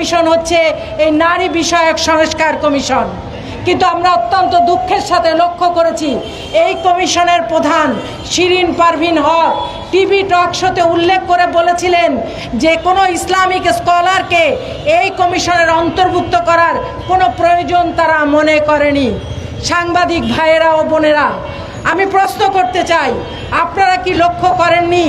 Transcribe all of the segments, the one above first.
Commission হচ্ছে এই নারী বিষয়ক সংস্কার কমিশন। কিন্তু আমরা অত্যন্ত দুঃখের সাথে লক্ষ্য করেছি, এই কমিশনের প্রধান শিরিন পারভিন হক টিভি টক শোতে উল্লেখ করে বলেছিলেন যে কোনো ইসলামিক স্কলারকে এই কমিশনের অন্তর্ভুক্ত করার কোনো প্রয়োজন তারা মনে করেনি। সাংবাদিক ভাইয়েরা ও বোনেরা আমি প্রশ্ন করতে চাই, আপনারা কি লক্ষ্য করেননি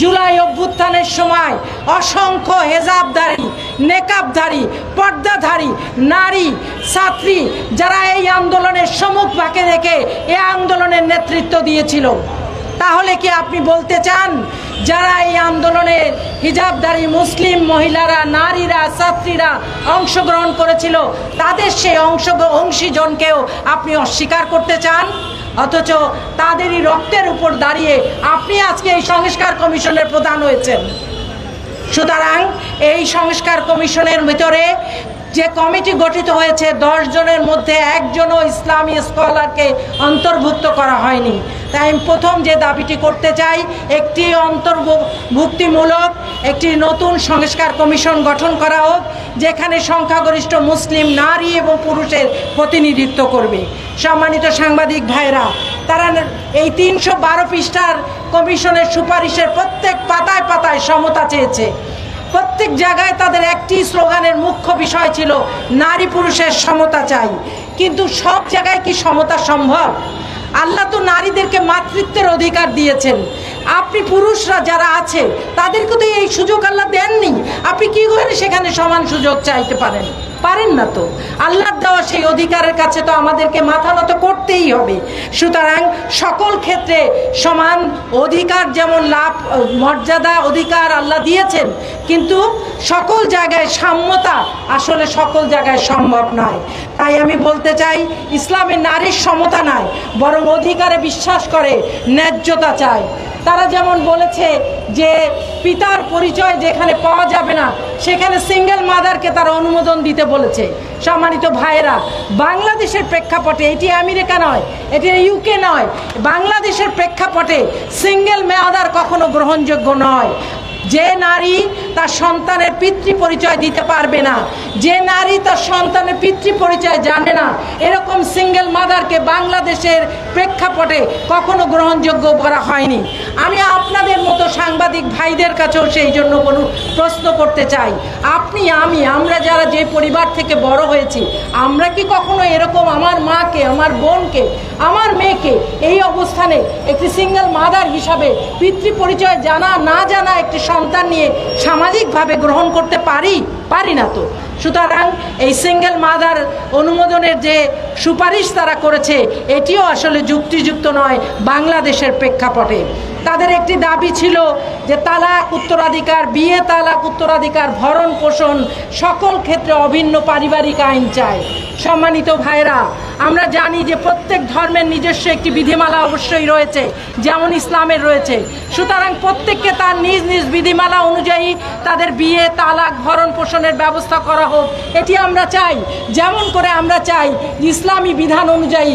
জুলাই অভ্যুত্থানের সময় অসংখ্য হেজাবধারী নেকাবধারী পর্দাধারী, নারী, ছাত্রী, যারা এই আন্দোলনের সম্মুখ ভাগে রেখে এ আন্দোলনের নেতৃত্ব দিয়েছিল? তাহলে কি আপনি বলতে চান যারা এই আন্দোলনে হিজাবধারী মুসলিম মহিলারা, নারীরা, ছাত্রীরা অংশগ্রহণ করেছিল, তাদের সেই অংশ অংশীজনকেও আপনি অস্বীকার করতে চান? অথচ তাদেরই রক্তের উপর দাঁড়িয়ে আপনি আজকে এই সংস্কার কমিশনের প্রধান হয়েছেন। সুতরাং এই সংস্কার কমিশনের ভিতরে যে কমিটি গঠিত হয়েছে, দশ জনের মধ্যে একজনও ইসলামী স্কলারকে অন্তর্ভুক্ত করা হয়নি। তাই আমি প্রথম যে দাবিটি করতে চাই, একটি অন্তর্ভুক্তিমূলক, একটি নতুন সংস্কার কমিশন গঠন করা হোক, যেখানে সংখ্যাগরিষ্ঠ মুসলিম নারী এবং পুরুষের প্রতিনিধিত্ব করবে। সম্মানিত সাংবাদিক ভাইরা তারা এই তিনশো বারো পৃষ্ঠার কমিশনের সুপারিশের প্রত্যেক পাতায় পাতায় সমতা চেয়েছে। প্রত্যেক জায়গায় তাদের একটি স্লোগানের মুখ্য বিষয় ছিল, নারী পুরুষের সমতা চাই। কিন্তু সব জায়গায় কি সমতা সম্ভব? আল্লাহ তো নারীদেরকে মাতৃত্বের অধিকার দিয়েছেন। আপনি পুরুষরা যারা আছে, তাদেরকে তো এই সুযোগ আল্লাহ দেননি। আপনি কি করে সেখানে সমান সুযোগ চাইতে পারেন? পারেন না তো। আল্লাহর দেওয়া সেই অধিকারের কাছে তো আমাদেরকে মাথা নত করতেই হবে। সুতরাং সকল ক্ষেত্রে সমান অধিকার যেমন লাভ, মর্যাদা অধিকার আল্লাহ দিয়েছেন, কিন্তু সকল জায়গায় সাম্যতা আসলে সকল জায়গায় সম্ভব নয়। তাই আমি বলতে চাই, ইসলামে নারীর সমতা নয় বরং অধিকারে বিশ্বাস করে, ন্যায্যতা চায়। তারা যেমন বলেছে যে পিতার পরিচয় যেখানে পাওয়া যাবে না, সেখানে সিঙ্গেল মাদারকে তারা অনুমোদন দিতে বলেছে। সম্মানিত ভাইয়েরা, বাংলাদেশের প্রেক্ষাপটে এটি আমেরিকা নয়, এটি ইউকে নয়। বাংলাদেশের প্রেক্ষাপটে সিঙ্গেল মাদার কখনো গ্রহণযোগ্য নয়। যে নারী তার সন্তানের পিতৃ পরিচয় দিতে পারবে না, যে নারী তার সন্তানের পিতৃ পরিচয় জানে না, এরকম সিঙ্গেল মাদারকে বাংলাদেশের প্রেক্ষাপটে কখনো গ্রহণযোগ্য করা হয়নি। আমি আপনাদের সাংবাদিক ভাইদের কাছেও সেই জন্য কোনো প্রশ্ন করতে চাই। আপনি, আমি, আমরা যারা যে পরিবার থেকে বড় হয়েছি, আমরা কি কখনো এরকম আমার মাকে, আমার বোনকে, আমার মেয়েকে এই অবস্থানে একটি সিঙ্গেল মাদার হিসাবে পিতৃ পরিচয় জানা, না জানা একটি সন্তান নিয়ে সামাজিকভাবে গ্রহণ করতে পারি? পারি না তো। সুতরাং এই সিঙ্গেল মাদার অনুমোদনের যে সুপারিশ তারা করেছে, এটিও আসলে যুক্তিযুক্ত নয়, বাংলাদেশের প্রেক্ষাপটে। তাদের একটি দাবি ছিল যে তালাক উত্তরাধিকার, বিয়ে তালাক উত্তরাধিকার, ভরণ পোষণ সকল ক্ষেত্রে অভিন্ন পারিবারিক আইন চায় সম্মানিত ভাইরা আমরা জানি যে প্রত্যেক ধর্মের নিজস্ব একটি বিধিমালা অবশ্যই রয়েছে, যেমন ইসলামের রয়েছে। সুতরাং প্রত্যেককে তার নিজ নিজ বিধিমালা অনুযায়ী তাদের বিয়ে, তালাক, ভরণ পোষণের ব্যবস্থা করা হোক। এটি আমরা চাই। যেমন করে আমরা চাই ইসলামী বিধান অনুযায়ী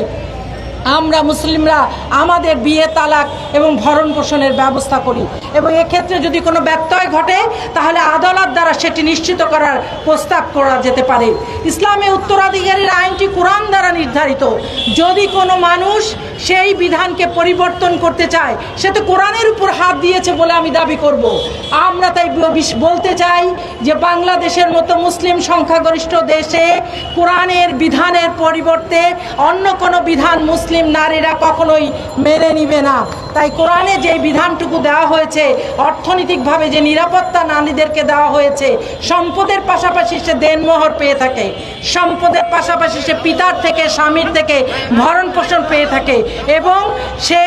আমরা মুসলিমরা আমাদের বিয়ে তালাক এবং ভরণ পোষণের ব্যবস্থা করি। এবং এক্ষেত্রে যদি কোনো ব্যত্যয় ঘটে, তাহলে আদালত দ্বারা সেটি নিশ্চিত করার প্রস্তাব করা যেতে পারে। ইসলামে উত্তরাধিকারীর আইনটি কোরআন দ্বারা নির্ধারিত। যদি কোনো মানুষ সেই বিধানকে পরিবর্তন করতে চায়। সে তো কোরআনের উপর হাত দিয়েছে বলে আমি দাবি করব। আমরা তাই বলতে চাই যে বাংলাদেশের মতো মুসলিম সংখ্যাগরিষ্ঠ দেশে কোরআনের বিধানের পরিবর্তে অন্য কোনো বিধান মুসলিম নারীরা কখনোই মেনে নিবে না। তাই কোরআনে যে বিধানটুকু দেওয়া হয়েছে, অর্থনৈতিকভাবে যে নিরাপত্তা নারীদেরকে দেওয়া হয়েছে, সম্পদের পাশাপাশি সে দেনমোহর পেয়ে থাকে। সম্পদের পাশাপাশি সে পিতার থেকে, স্বামীর থেকে ভরণ পোষণ পেয়ে থাকে। এবং সে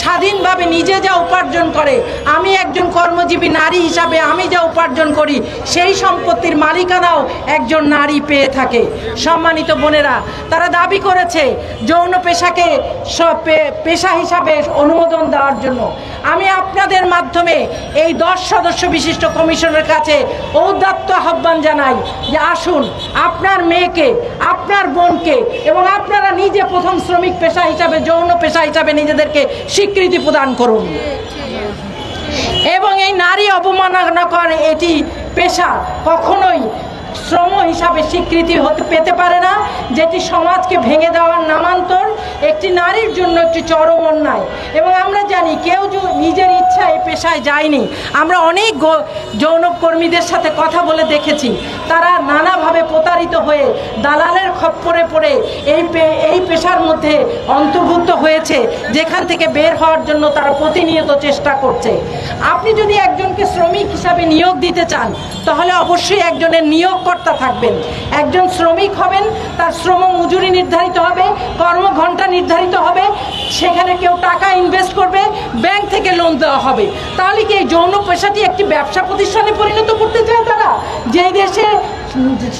স্বাধীনভাবে নিজে যা উপার্জন করে, আমি একজন কর্মজীবী নারী হিসাবে আমি যা উপার্জন করি, সেই সম্পত্তির মালিকানাও একজন নারী পেয়ে থাকে। সম্মানিত বোনেরা, তারা দাবি করেছে যৌন পেশাকে পেশা হিসাবে অনুমোদন দেওয়ার জন্য। আমি আপনাদের মাধ্যমে এই দশ সদস্য বিশিষ্ট কমিশনের কাছে ঔদাত্ত আহ্বান জানাই যে আসুন, আপনার মেয়েকে, আপনার বোনকে এবং আপনারা নিজে প্রথম শ্রমিক পেশা হিসাবে যৌন পেশা হিসাবে নিজেদেরকে স্বীকৃতি প্রদান করুন। এবং এই নারী অবমাননা করে এটি পেশা কখনোই শ্রম হিসাবে স্বীকৃতি হতে পেতে পারে না, যেটি সমাজকে ভেঙে দেওয়ার নামান্তর একটি নারীর জন্য একটি চরম অন্যায়। এবং আমরা জানি কেউ নিজের ইচ্ছা এই পেশায় যায়নি। আমরা অনেক গো- যৌন কর্মীদের সাথে কথা বলে দেখেছি। তারা নানাভাবে প্রতারিত হয়ে দালালের খপ্পরে পড়ে এই এই পেশার মধ্যে অন্তর্ভুক্ত হয়েছে, যেখান থেকে বের হওয়ার জন্য তারা প্রতিনিয়ত চেষ্টা করছে। আপনি যদি একজনকে শ্রমিক হিসাবে নিয়োগ দিতে চান, তাহলে অবশ্যই একজনের নিয়োগকর্তা থাকবেন। একজন শ্রমিক হবেন, তার শ্রম মজুরি নির্ধারিত হবে, কর্মঘণ্টা নির্ধারিত হবে, সেখানে কেউ টাকা ইনভেস্ট করবে ব্যাংক থেকে লোন দেওয়া হবে। তাহলে কি এই যৌন পেশাটি একটি ব্যবসা প্রতিষ্ঠানে পরিণত করতে চায় তারা? যে দেশে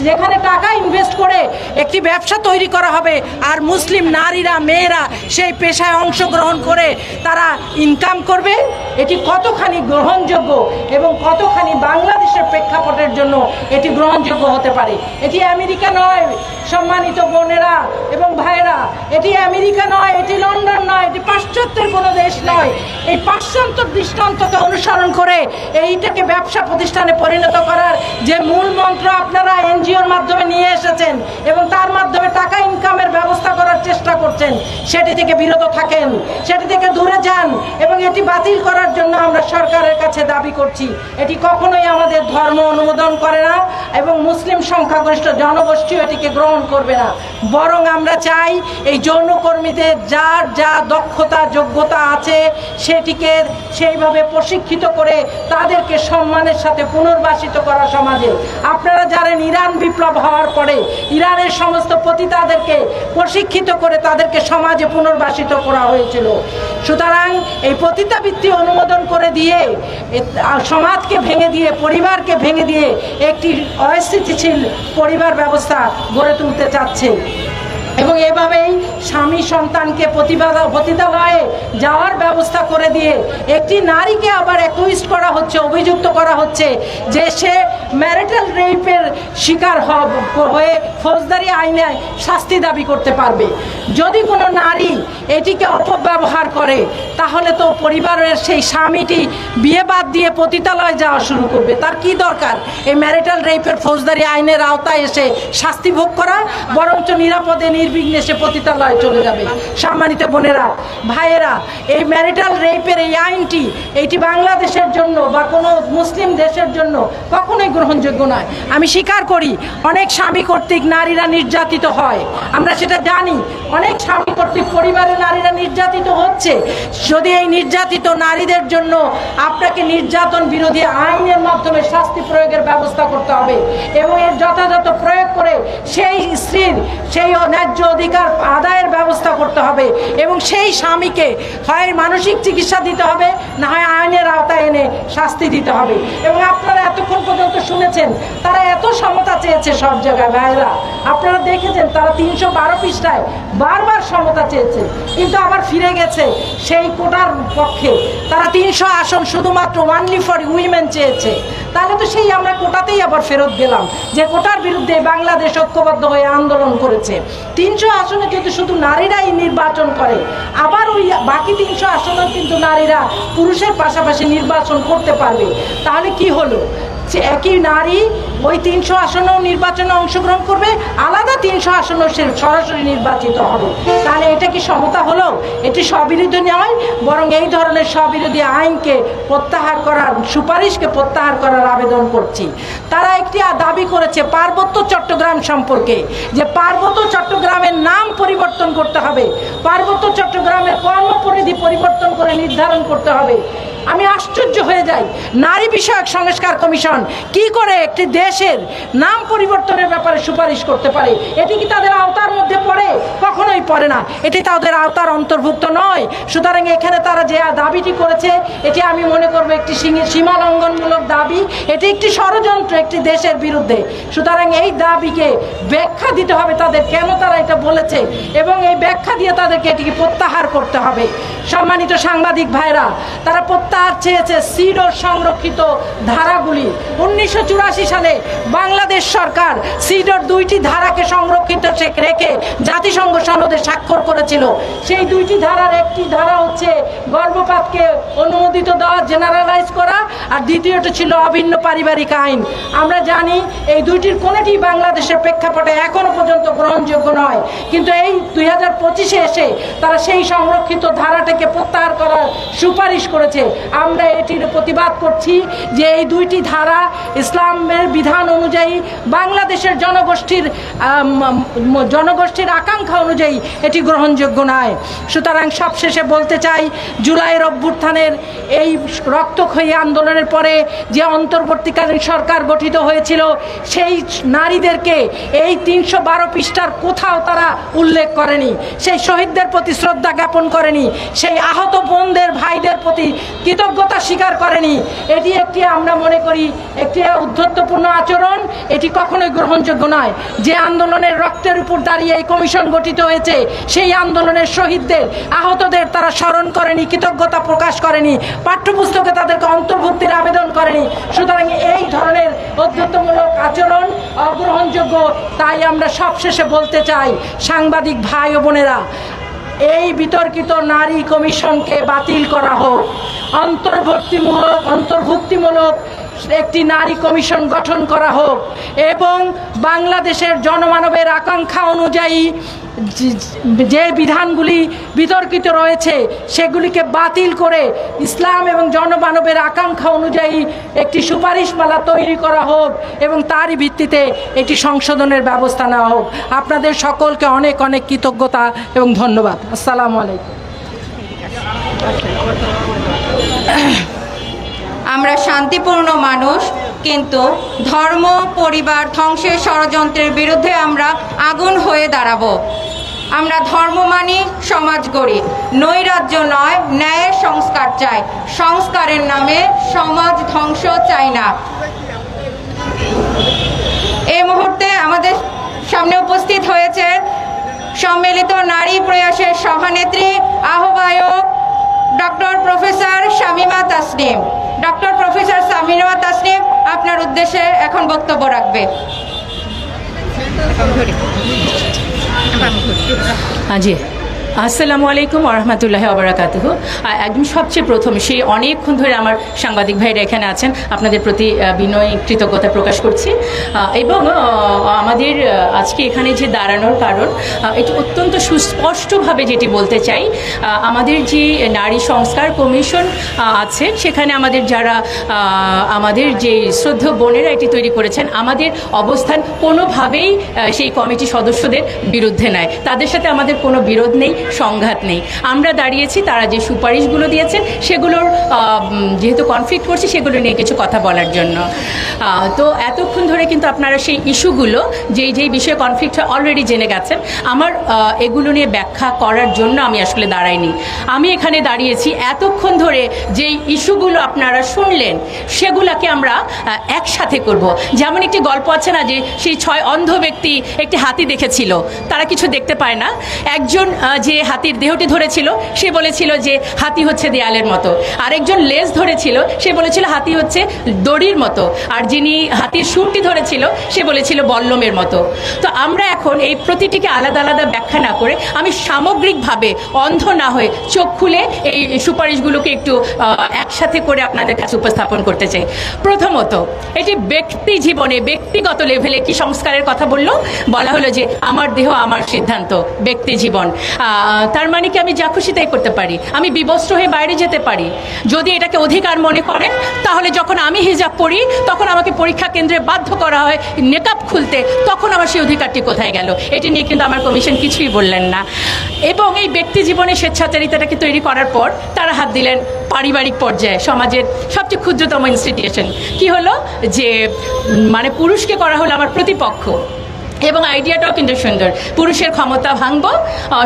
যেখানে টাকা ইনভেস্ট করে একটি ব্যবসা তৈরি করা হবে, আর মুসলিম নারীরা, মেয়েরা সেই পেশায় অংশগ্রহণ করে তারা ইনকাম করবে, এটি কতখানি গ্রহণযোগ্য এবং কতখানি বাংলাদেশের প্রেক্ষাপটের জন্য এটি গ্রহণযোগ্য হতে পারে? এটি আমেরিকা নয়, সম্মানিত বোনেরা এবং ভাইয়েরা, এটি আমেরিকা নয়, এটি লন্ডন নয়, এটি পাশ্চাত্যের কোনো দেশ নয়। এই পাশ্চাত্য দৃষ্টান্তকে অনুসরণ করে এইটাকে ব্যবসা প্রতিষ্ঠানে পরিণত করার যে মূল মন্ত্র আপনারা এনজিওর মাধ্যমে নিয়ে এসেছেন এবং তার মাধ্যমে টাকা ইনকামের ব্যবস্থা করার চেষ্টা করছেন, সেটি থেকে বিরত থাকেন, সেটি থেকে দূরে যান এবং এটি বাতিল করার জন্য আমরা সরকারের কাছে দাবি করছি। এটি কখনোই আমাদের ধর্ম অনুমোদন করে না এবং মুসলিম সংখ্যাগরিষ্ঠ জনগোষ্ঠীও এটিকে গ্রহণ করবে না। বরং আমরা চাই এই যৌনকর্মীদের যার যা দক্ষতা, যোগ্যতা আছে সেটিকে সেইভাবে প্রশিক্ষিত করে তাদেরকে সম্মানের সাথে পুনর্বাসিত করা সমাজে। আপনারা জানেন ইরান বিপ্লব হওয়ার পরে ইরানের সমস্ত পতিতাদেরকে প্রশিক্ষিত করে তাদেরকে সমাজে পুনর্বাসিত করা হয়েছিল। সুতরাং এই পতিতাবৃত্তি অনুমোদন করে দিয়ে সমাজকে ভেঙে দিয়ে, পরিবারকে ভেঙে দিয়ে একটি অস্থিতিশীল পরিবার ব্যবস্থা গড়ে তুলতে চাচ্ছে। এবং এভাবেই স্বামী সন্তানকে প্রতিভা পতিতালয়ে যাওয়ার ব্যবস্থা করে দিয়ে একটি নারীকে আবার অ্যাকুইজ করা হচ্ছে, অভিযুক্ত করা হচ্ছে, যে সে ম্যারিটাল রেপের শিকার হয়ে ফৌজদারি আইনে শাস্তি দাবি করতে পারবে। যদি কোনো নারী এটিকে অপব্যবহার করে, তাহলে তো পরিবারের সেই স্বামীটি বিয়ে বাদ দিয়ে পতিতালয়ে যাওয়া শুরু করবে। তার কি দরকার? এই ম্যারিটাল রেপের ফৌজদারি আইনের আওতায় এসে শাস্তি ভোগ করা, বরঞ্চ নিরাপদে নির্বিঘ্নে সে পতিতালয়ে চলে যাবে। সম্মানিত বোনেরা, ভাইয়েরা, এই ম্যারিটাল রেপের এই আইনটি এটি বাংলাদেশের জন্য বা কোনো মুসলিম দেশের জন্য কখনোই গ্রহণযোগ্য নয়। আমি স্বীকার করি, অনেক স্বামী কর্তৃক নারীরা নির্যাতিত হয়। আমরা সেটা জানি, অনেক স্বামী কর্তৃক পরিবারে নারীরা নির্যাতিত হচ্ছে। যদি এই নির্যাতিত নারীদের জন্য আপনাকে নির্যাতন বিরোধী আইনের মাধ্যমে শাস্তি প্রয়োগের ব্যবস্থা করতে হবে এবং এর যথাযথ প্রয়োগ করে সেই সেই ন্যায্য অধিকার আদায়ের ব্যবস্থা করতে হবে এবং সেই স্বামীকে হয় মানসিক চিকিৎসা দিতে হবে, না হয় আইনের আওতায় এনে শাস্তি দিতে হবে। এবং আপনারা এতক্ষণ পর্যন্ত শুনেছেন, তারা এত সমতা চেয়েছে সব জায়গায় ভাইরা আপনারা দেখেছেন, তারা তিনশো বারো পৃষ্ঠায় বারবার সমতা চেয়েছে, কিন্তু আবার ফিরে গেছে সেই কোটার পক্ষে। তারা তিনশো আসন শুধুমাত্র ওয়ানলি ফর উইমেন চেয়েছে। তাহলে তো সেই আমরা কোটাতেই আবার ফেরত গেলাম, যে কোটার বিরুদ্ধে বাংলাদেশ ঐক্যবদ্ধ হয়ে আন্দোলন করেছে। তিনশো আসনে কিন্তু শুধু নারীরাই নির্বাচন করে। আবার ওই বাকি তিনশো আসনে কিন্তু নারীরা পুরুষের পাশাপাশি নির্বাচন করতে পারবে। তাহলে কি হলো? যে একই নারী ওই তিনশো আসনেও নির্বাচনে অংশগ্রহণ করবে, আলাদা তিনশো আসনেও সে সরাসরি নির্বাচিত হবে। তাহলে এটা কি সমতা হলো? এটি স্ববিরোধী নয়, বরং এই ধরনের স্ববিরোধী আইনকে প্রত্যাহার করার, সুপারিশকে প্রত্যাহার করার আবেদন করছি। তারা একটি দাবি করেছে পার্বত্য চট্টগ্রাম সম্পর্কে, যে পার্বত্য চট্টগ্রামের নাম পরিবর্তন করতে হবে। পার্বত্য চট্টগ্রামের কর্মপরিধি পরিবর্তন করে নির্ধারণ করতে হবে। আমি আশ্চর্য হয়ে যাই। নারী বিষয়ক সংস্কার কমিশন কি করে একটি দেশের নাম পরিবর্তনের ব্যাপারে সুপারিশ করতে পারে? এটি কি তাদের আওতার মধ্যে পড়ে? কখনোই পড়ে না। এটি তাদের আওতার অন্তর্ভুক্ত নয়। সুতরাং এখানে তারা যে দাবিটি করেছে, এটি আমি মনে করব একটি সীমি- সীমা লঙ্ঘনমূলক দাবি। এটি একটি ষড়যন্ত্র একটি দেশের বিরুদ্ধে। সুতরাং এই দাবিকে ব্যাখ্যা দিতে হবে তাদের। কেন তারা এটা বলেছে? এবং এই ব্যাখ্যা দিয়ে তাদেরকে এটিকে প্রত্যাহার করতে হবে। সম্মানিত সাংবাদিক ভাইরা, তারা প্রত্যাহার চেয়েছে সিডোর সংরক্ষিত ধারাগুলি। উনিশশো চুরাশি সালে বাংলাদেশ সরকার সিডোর দুইটি ধারাকে সংরক্ষিত রেখে জাতিসংঘ সনদে স্বাক্ষর করেছিল। সেই দুইটি ধারার একটি ধারা হচ্ছে গর্ভপাতকে অনুমোদিত দেওয়া জেনারেলাইজ করা, আর দ্বিতীয়টি ছিল অভিন্ন পারিবারিক আইন। আমরা জানি এই দুইটির কোনোটি বাংলাদেশের প্রেক্ষাপটে এখনও পর্যন্ত গ্রহণযোগ্য নয়। কিন্তু এই দুই হাজার পঁচিশে এসে তারা সেই সংরক্ষিত ধারাটাকে প্রত্যাহার করার সুপারিশ করেছে। আমরা এটির প্রতিবাদ করছি যে এই দুইটি ধারা ইসলামের বিধান অনুযায়ী বাংলাদেশের জনগোষ্ঠীর জনগোষ্ঠীর আকাঙ্ক্ষা অনুযায়ী এটি গ্রহণযোগ্য নয়। সুতরাং সবশেষে বলতে চাই, জুলাইয়ের অভ্যুত্থানের এই রক্তক্ষয়ী আন্দোলনের পরে যে অন্তর্বর্তীকালীন সরকার গঠিত হয়েছিল, সেই নারীদেরকে এই তিনশো বারো পৃষ্ঠার কোথাও তারা উল্লেখ করেনি। সেই শহীদদের প্রতি শ্রদ্ধা জ্ঞাপন করেনি। সেই আহত বোনদের, ভাইদের প্রতি কৃতজ্ঞতা স্বীকার করেনি। এটি একটি আমরা মনে করি একটি উদ্ধত্তপূর্ণ আচরণ। এটি কখনোই গ্রহণযোগ্য নয়। যে আন্দোলনের রক্তের উপর দাঁড়িয়ে এই কমিশন গঠিত হয়েছে, সেই আন্দোলনের শহীদদের, আহতদের তারা স্মরণ করেনি, কৃতজ্ঞতা প্রকাশ করেনি, পাঠ্যপুস্তকে তাদেরকে অন্তর্ভুক্তির আবেদন করেনি। সুতরাং এই ধরনের অধ্যত্তমূলক আচরণ অগ্রহণযোগ্য, তাই আমরা সবশেষে বলতে চাই, সাংবাদিক ভাই ও বোনেরা এই বিতর্কিত নারী কমিশনকে বাতিল করা হোক। অন্তর্ভুক্তিমূলক অন্তর্ভুক্তিমূলক একটি নারী কমিশন গঠন করা হোক এবং বাংলাদেশের জনমানবের আকাঙ্ক্ষা অনুযায়ী যে- বিধানগুলি বিতর্কিত রয়েছে, সেগুলিকে বাতিল করে ইসলাম এবং জনমানবের আকাঙ্ক্ষা অনুযায়ী একটি সুপারিশমালা তৈরি করা হোক এবং তারই ভিত্তিতে একটি সংশোধনের ব্যবস্থা নেওয়া হোক। আপনাদের সকলকে অনেক অনেক কৃতজ্ঞতা এবং ধন্যবাদ। আসসালামু আলাইকুম। আমরা শান্তিপূর্ণ মানুষ, কিন্তু ধর্ম, পরিবার, ধ্বংসের ষড়যন্ত্রের বিরুদ্ধে আমরা আগুন হয়ে দাঁড়াবো। আমরা ধর্ম মানি, সমাজ গড়ি নৈরাজ্য নয়, ন্যায়ের সংস্কার চাই। সংস্কারের নামে সমাজ ধ্বংস চাই না। এই মুহূর্তে আমাদের সামনে উপস্থিত হয়েছে সম্মিলিত নারী প্রয়াসের সভানেত্রী, আহ্বায়ক doctor professor Shamima Tasnim. Doctor professor Shamima Tasnim, আপনার উদ্দেশ্যে এখন বক্তব্য রাখবে। জি আসসালামু আলাইকুম রহমতুল্লাহ আবরাকাতুহ একদম সবচেয়ে প্রথম সেই অনেকক্ষণ ধরে আমার সাংবাদিক ভাইরা এখানে আছেন, আপনাদের প্রতি বিনয় কৃতজ্ঞতা প্রকাশ করছি। এবং আমাদের আজকে এখানে যে দাঁড়ানোর কারণ এটি অত্যন্ত সুস্পষ্টভাবে যেটি বলতে চাই আমাদের যে নারী সংস্কার কমিশন আছে, সেখানে আমাদের যারা আমাদের যে শ্রদ্ধ বোনেরা এটি তৈরি করেছেন, আমাদের অবস্থান কোনোভাবেই সেই কমিটি সদস্যদের বিরুদ্ধে নেয়। তাদের সাথে আমাদের কোনো বিরোধ নেই। সংঘাত নেই। আমরা দাঁড়িয়েছি, তারা যে সুপারিশগুলো দিয়েছেন, সেগুলোর যেহেতু কনফ্লিক্ট করছে, সেগুলো নিয়ে কিছু কথা বলার জন্য। তো এতক্ষণ ধরে কিন্তু আপনারা সেই ইস্যুগুলো, যেই যেই বিষয়ে কনফ্লিক্ট অলরেডি জেনে গেছেন। আমার এগুলো নিয়ে ব্যাখ্যা করার জন্য আমি আসলে দাঁড়াইনি। আমি এখানে দাঁড়িয়েছি এতক্ষণ ধরে যেই ইস্যুগুলো আপনারা শুনলেন, সেগুলোকে আমরা একসাথে করব। যেমন একটি গল্প আছে না যে, সেই ছয় অন্ধ ব্যক্তি একটি হাতি দেখেছিল, তারা কিছু দেখতে পায় না। একজন যে হাতির দেহটি ধরেছিল, সে বলেছিল যে হাতি হচ্ছে দেয়ালের মতো। আরেকজন লেজ ধরেছিল, সে বলেছিল হাতি হচ্ছে দড়ির মতো। আর যিনি হাতির সুরটি ধরেছিল, সে বলেছিল বল্লমের মতো। তো আমরা এখন এই প্রতিটিকে আলাদা আলাদা ব্যাখ্যা না করে আমি সামগ্রিকভাবে অন্ধ না হয়ে চোখ খুলে এই সুপারিশগুলোকে একটু একসাথে করে আপনাদের কাছে উপস্থাপন করতে চাই। প্রথমত এটি ব্যক্তি জীবনে ব্যক্তিগত লেভেলে কি সংস্কারের কথা বলল? বলা হলো যে আমার দেহ, আমার সিদ্ধান্ত, ব্যক্তি জীবন। তার মানে কি আমি যা খুশি তাই করতে পারি? আমি বিবস্ত্র হয়ে বাইরে যেতে পারি। যদি এটাকে অধিকার মনে করেন, তাহলে যখন আমি হিজাব পড়ি, তখন আমাকে পরীক্ষা কেন্দ্রে বাধ্য করা হয় নেকাব খুলতে, তখন আমার সেই অধিকারটি কোথায় গেল? এটি নিয়ে কিন্তু আমার কমিশন কিছুই বললেন না। এবং এই ব্যক্তি জীবনে স্বেচ্ছাচারিতাটাকে তৈরি করার পর তারা হাত দিলেন পারিবারিক পর্যায়ে, সমাজের সবচেয়ে ক্ষুদ্রতম ইনস্টিটিউশন কি হলো? যে মানে পুরুষকে করা হলো আমার প্রতিপক্ষ। এবং আইডিয়াটাও কিন্তু সুন্দর। পুরুষের ক্ষমতা ভাঙবো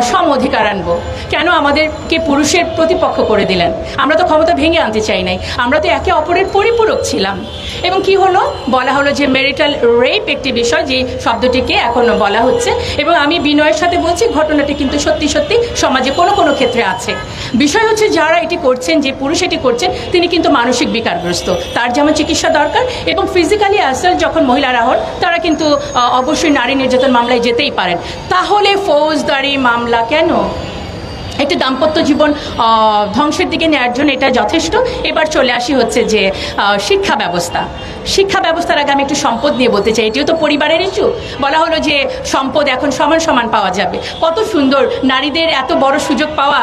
সম অধিকার আনব। কেন আমাদেরকে পুরুষের প্রতিপক্ষ করে দিলেন? আমরা তো ক্ষমতা ভেঙে আনতে চাই নাই। আমরা তো একে অপরের পরিপূরক ছিলাম। এবং কি হলো? বলা হলো যে মেরিটাল রেপ একটি বিষয়, যে শব্দটিকে এখন বলা হচ্ছে। এবং আমি বিনয়ের সাথে বলছি, ঘটনাটি কিন্তু সত্যি সত্যি সমাজে কোনো কোনো ক্ষেত্রে আছে। বিষয় হচ্ছে, যারা এটি করছেন, যে পুরুষ এটি করছেন, তিনি কিন্তু মানসিক বিকারগ্রস্ত। তার যেমন চিকিৎসা দরকার এবং ফিজিক্যালি অ্যাসাল্ট যখন মহিলারা হন, তারা কিন্তু অবশ্যই নারী নির্যাতন মামলায় যেতেই পারেন। তাহলে ফৌজদারি মামলা কেন? একটি দাম্পত্য জীবন ধ্বংসের দিকে নেওয়ার জন্য এটা যথেষ্ট। এবার চলে আসি হচ্ছে যে শিক্ষা ব্যবস্থা। শিক্ষা ব্যবস্থার আগে আমি একটু সম্পদ নিয়ে বলতে চাই। এটিও তো পরিবারের ইস্যু বলা হলো যে, সম্পদ এখন সমান সমান পাওয়া যাবে। কত সুন্দর নারীদের এত বড় সুযোগ পাওয়া।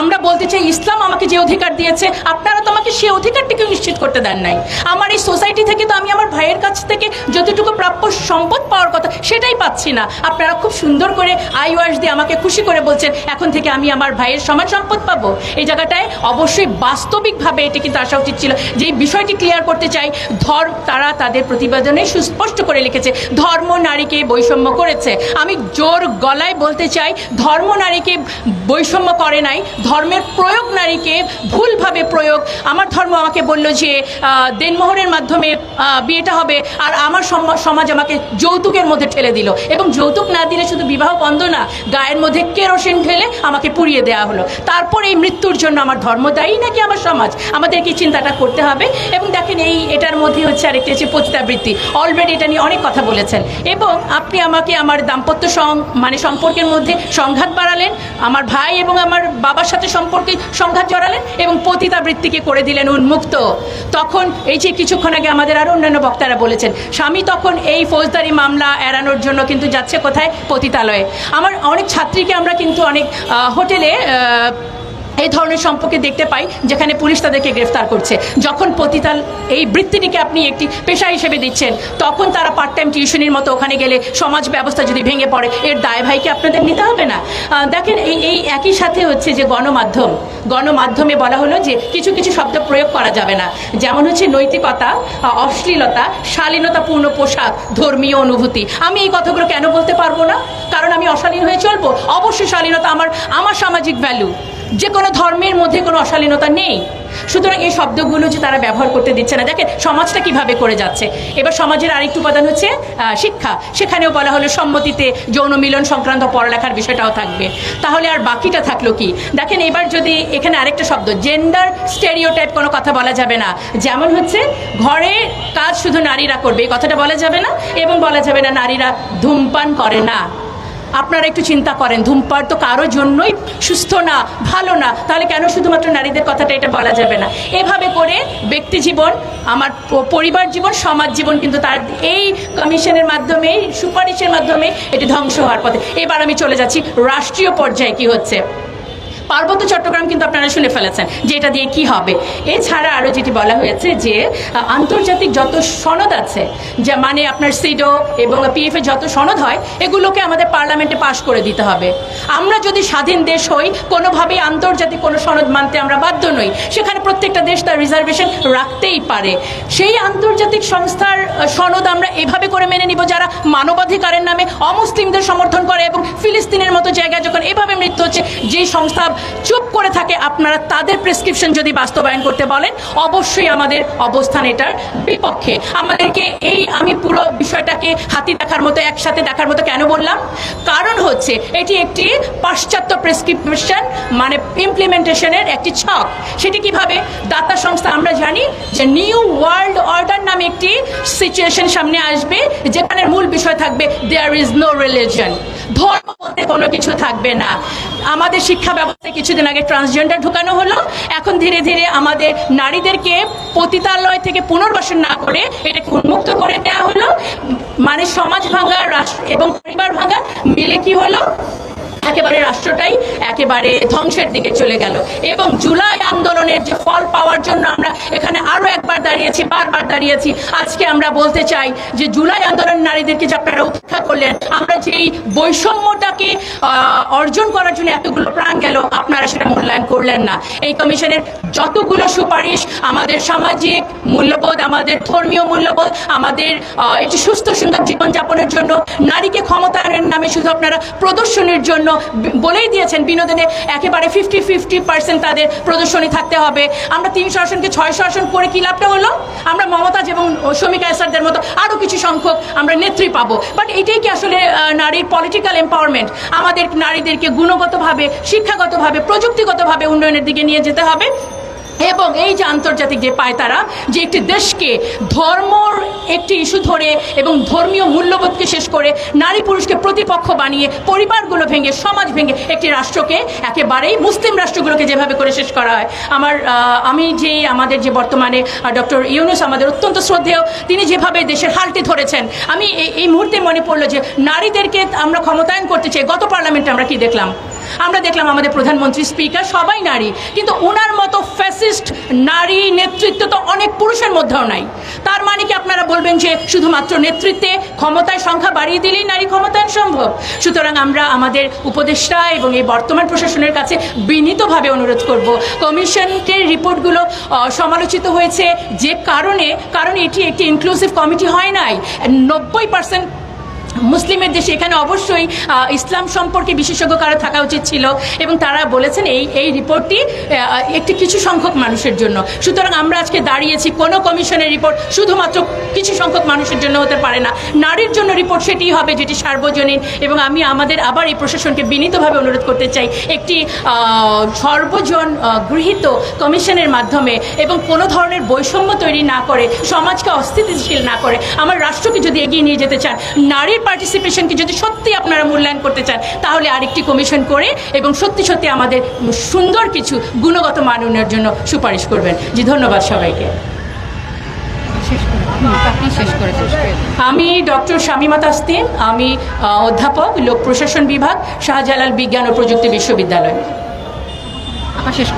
আমরা বলতে চাই, ইসলাম আমাকে যে অধিকার দিয়েছে, আপনারা তো আমাকে সেই অধিকারটিকেও নিশ্চিত করতে দেন নাই। আমার এই সোসাইটি থেকে তো আমি আমার ভাইয়ের কাছ থেকে যতটুকু প্রাপ্য সম্পদ পাওয়ার কথা, সেটাই পাচ্ছি না। আপনারা খুব সুন্দর করে আইওয়াস দিয়ে আমাকে খুশি করে বলছেন, এখন থেকে আমি আমার ভাইয়ের সমান সম্পদ পাবো, এই জায়গাটায় অবশ্যই বাস্তবিকভাবে এটি কিন্তু আসা উচিত ছিল। যে বিষয়টি ক্লিয়ার করতে চাই ধর্ম তারা তাদের প্রতিবেদনে সুস্পষ্ট করে লিখেছে, ধর্ম নারীকে বৈষম্য করেছে। আমি জোর গলায় বলতে চাই, ধর্ম নারীকে বৈষম্য করে নাই, ধর্মের প্রয়োগ নারীকে ভুলভাবে প্রয়োগ। আমার ধর্ম আমাকে বলল যে দেনমোহরের মাধ্যমে বিয়েটা হবে, আর আমার সম- সমাজ আমাকে যৌতুকের মধ্যে ঠেলে দিল। এবং যৌতুক না দিলে শুধু বিবাহ বন্ধ না, গায়ের মধ্যে কেরোসিন ঢেলে আমাকে পুড়িয়ে দেওয়া হলো। তারপর এই মৃত্যুর জন্য আমার ধর্ম দায়ী নাকি আমার সমাজ? আমাদেরকে এই চিন্তাটা করতে হবে। এবং দেখেন এই এটার মধ্যে হচ্ছে আরেকটি হচ্ছে পতিতাবৃত্তি অলরেডি এটা নিয়ে অনেক কথা বলেছেন। এবং আপনি আমাকে আমার দাম্পত্য সং মানে সম্পর্কের মধ্যে সংঘাত বাড়ালেন, আমার ভাই এবং আমার বাবার সাথে সম্পর্কে সংঘাত জড়ালেন এবং পতিতাবৃত্তিকে করে দিলেন উন্মুক্ত। তখন এই যে কিছুক্ষণ আগে আমাদের আরও অন্যান্য বক্তারা বলেছেন, স্বামী তখন এই ফৌজদারি মামলা এড়ানোর জন্য কিন্তু যাচ্ছে কোথায়? পতিতালয়ে। আমার অনেক ছাত্রীকে আমরা কিন্তু অনেক হোটেলে আহ, এই ধরনের সম্পর্কে দেখতে পাই, যেখানে পুলিশ তাদেরকে গ্রেফতার করছে। যখন পতিতাল এই বৃত্তিটিকে আপনি একটি পেশা হিসেবে দিচ্ছেন, তখন তারা পার্ট টাইম টিউশনির মতো ওখানে গেলে সমাজ ব্যবস্থা যদি ভেঙে পড়ে, এর দায় ভাইকে আপনাদের নিতে হবে না। দেখেন, এই এই একই সাথে হচ্ছে যে গণমাধ্যম। গণমাধ্যমে বলা হলো যে কিছু কিছু শব্দ প্রয়োগ করা যাবে না। যেমন হচ্ছে নৈতিকতা, অশ্লীলতা, শালীনতাপূর্ণ পোশাক, ধর্মীয় অনুভূতি। আমি এই কথাগুলো কেন বলতে পারব না? কারণ আমি অশালীন হয়ে চলবো। অবশ্যই শালীনতা আমার আমার সামাজিক ভ্যালু যে কোনো ধর্মের মধ্যে কোনো অশালীনতা নেই। সুতরাং এই শব্দগুলো যে তারা ব্যবহার করতে দিচ্ছে না। দেখেন, সমাজটা কীভাবে করে যাচ্ছে। এবার সমাজের আরেকটু উপাদান হচ্ছে শিক্ষা। সেখানেও বলা হলো সম্মতিতে যৌন মিলন সংক্রান্ত পড়ালেখার বিষয়টাও থাকবে। তাহলে আর বাকিটা থাকল কি? দেখেন, এবার যদি এখানে আরেকটা শব্দ জেন্ডার স্টেরিওটাইপ কোনো কথা বলা যাবে না। যেমন হচ্ছে, ঘরে কাজ শুধু নারীরা করবে, এই কথাটা বলা যাবে না। এবং বলা যাবে না, নারীরা ধূমপান করে না। আপনারা একটু চিন্তা করেন, ধূমপান তো কারোর জন্যই সুস্থ না, ভালো না। তাহলে কেন শুধুমাত্র নারীদের কথাটা এটা বলা যাবে না? এভাবে করে ব্যক্তি জীবন, আমার পরিবার জীবন, সমাজ জীবন কিন্তু তার এই কমিশনের মাধ্যমে, সুপারিশের মাধ্যমে এটি ধ্বংস হওয়ার পথে। এবার আমি চলে যাচ্ছি, রাষ্ট্রীয় পর্যায়ে কি হচ্ছে? পার্বত্য চট্টগ্রাম কিন্তু আপনারা শুনে ফেলেছেন যে এটা দিয়ে কি হবে। এছাড়া আরও যেটি বলা হয়েছে যে আন্তর্জাতিক যত সনদ আছে, যা মানে আপনার সিডো এবং পিএফ এর যত সনদ হয়, এগুলোকে আমাদের পার্লামেন্টে পাশ করে দিতে হবে। আমরা যদি স্বাধীন দেশ হই, কোনোভাবেই আন্তর্জাতিক কোনো সনদ মানতে আমরা বাধ্য নই। সেখানে প্রত্যেকটা দেশ তার রিজার্ভেশন রাখতেই পারে। সেই আন্তর্জাতিক সংস্থার সনদ আমরা এভাবে করে মেনে নিব যারা মানবাধিকারের নামে অমুসলিমদের সমর্থন করে এবং ফিলিস্তিনের মতো জায়গায় যখন এভাবে মৃত্যু হচ্ছে, যেই সংস্থা চুপ করে থাকে, আপনারা তাদের প্রেসক্রিপশন যদি বাস্তবায়ন করতে বলেন, অবশ্যই আমাদের অবস্থান এটার বিপক্ষে। আমাদেরকে এই আমি পুরো বিষয়টাকে হাতি দেখার মতো, একসাথে দেখার মতো কেন বললাম? কারণ হচ্ছে, এটি একটি পাশ্চাত্য প্রেসক্রিপশন মানে ইমপ্লিমেন্টেশনের একটি ছক। সেটি কীভাবে? দাতা সংস্থা, আমরা জানি যে নিউ ওয়ার্ল্ড অর্ডার নামে একটি সিচুয়েশন সামনে আসবে, যেখানে মূল বিষয় থাকবে দেয়ার ইজ নো রিলিজন ধর্ম বলতে কোনো কিছু থাকবে না। আমাদের শিক্ষা ব্যবস্থায় কিছুদিন আগে ট্রান্সজেন্ডার ঢুকানো হলো। এখন ধীরে ধীরে আমাদের নারীদেরকে পতিতালয় থেকে পুনর্বাসন না করে এটাকে উন্মুক্ত করে দেওয়া হলো। মানে সমাজ ভাঙা রাষ্ট্র এবং পরিবার ভাঙা মিলে কি হলো? একেবারে রাষ্ট্রটাই একেবারে ধ্বংসের দিকে চলে গেল। এবং জুলাই আন্দোলনের যে ফল পাওয়ার জন্য আমরা এখানে আরও একবার দাঁড়িয়েছি, বারবার দাঁড়িয়েছি। আজকে আমরা বলতে চাই যে জুলাই আন্দোলন নারীদেরকে যে আপনারা উপেক্ষা করলেন, আমরা যেই বৈষম্যটাকে অর্জন করার জন্য এতগুলো প্রাণ গেল, আপনারা সেটা মূল্যায়ন করলেন না। এই কমিশনের যতগুলো সুপারিশ, আমাদের সামাজিক মূল্যবোধ, আমাদের ধর্মীয় মূল্যবোধ, আমাদের একটি সুস্থ সুন্দর জীবনযাপনের জন্য, নারীকে ক্ষমতায়নের নামে শুধু আপনারা প্রদর্শনীর জন্য বলেই দিয়েছেন বিনোদনে একেবারে ফিফটি ফিফটি পার্সেন্ট তাদের প্রদর্শনী থাকতে হবে। আমরা তিনশো আসনকে ছয়শো আসন করে কি লাভটা হলো? আমরা মমতাজ এবং শমিকা এসারদের মতো আরও কিছু সংখ্যক আমরা নেত্রী পাবো। বাট এটাই কি আসলে নারীর পলিটিক্যাল এম্পাওয়ারমেন্ট আমাদের নারীদেরকে গুণগতভাবে, শিক্ষাগতভাবে, প্রযুক্তিগতভাবে উন্নয়নের দিকে নিয়ে যেতে হবে। এবং এই যে আন্তর্জাতিক যে পায় তারা যে একটি দেশকে ধর্মর একটি ইস্যু ধরে এবং ধর্মীয় মূল্যবোধকে শেষ করে নারী পুরুষকে প্রতিপক্ষ বানিয়ে পরিবারগুলো ভেঙে, সমাজ ভেঙে একটি রাষ্ট্রকে একেবারেই মুসলিম রাষ্ট্রগুলোকে যেভাবে করে শেষ করা হয়। আমার আমি যে আমাদের যে বর্তমানে ডক্টর ইউনুস আমাদের অত্যন্ত শ্রদ্ধেয়, তিনি যেভাবে দেশের হালটি ধরেছেন, আমি এই- মুহূর্তে মনে পড়ল যে নারীদেরকে আমরা ক্ষমতায়ন করতে চাই। গত পার্লামেন্টে আমরা কি দেখলাম? আমরা দেখলাম আমাদের প্রধানমন্ত্রী স্পিকার সবাই নারী, কিন্তু ওনার মতো ফ্যাসিস্ট নারী নেতৃত্ব তো অনেক পুরুষের মধ্যেও নাই। তার মানে কি আপনারা বলবেন যে শুধুমাত্র নেতৃত্বে ক্ষমতায় সংখ্যা বাড়িয়ে দিলেই নারী ক্ষমতায়ন সম্ভব? সুতরাং আমরা আমাদের উপদেষ্টা এবং এই বর্তমান প্রশাসনের কাছে বিনীতভাবে অনুরোধ করব। কমিশনকে রিপোর্টগুলো সমালোচিত হয়েছে যে কারণে, কারণ এটি একটি ইনক্লুসিভ কমিটি হয় নাই। নব্বই পার্সেন্ট মুসলিমের দেশে এখানে অবশ্যই ইসলাম সম্পর্কে বিশেষজ্ঞ কারও থাকা উচিত ছিল এবং তারা বলেছেন এই এই রিপোর্টটি একটি কিছু সংখ্যক মানুষের জন্য। সুতরাং আমরা আজকে দাঁড়িয়েছি, কোনো কমিশনের রিপোর্ট শুধুমাত্র কিছু সংখ্যক মানুষের জন্য হতে পারে না। নারীর জন্য রিপোর্ট সেটিই হবে যেটি সার্বজনীন এবং আমি আমাদের আবার এই প্রশাসনকে বিনীতভাবে অনুরোধ করতে চাই, একটি সর্বজন গৃহীত কমিশনের মাধ্যমে এবং কোনো ধরনের বৈষম্য তৈরি না করে, সমাজকে অস্থিতিশীল না করে। আমার রাষ্ট্রকে যদি এগিয়ে নিয়ে যেতে চান, নারীর পার্টিসিপেশনকে যদি সত্যি আপনারা মূল্যায়ন করতে চান, তাহলে আরেকটি কমিশন করে এবং সত্যি সত্যি আমাদের সুন্দর কিছু গুণগত মান উন্নয়নের জন্য সুপারিশ করবেন। জি, ধন্যবাদ সবাইকে। আমি ডক্টর শামিমা তাসতিন আমি অধ্যাপক, লোক প্রশাসন বিভাগ, শাহজালাল বিজ্ঞান ও প্রযুক্তি বিশ্ববিদ্যালয়। শেষ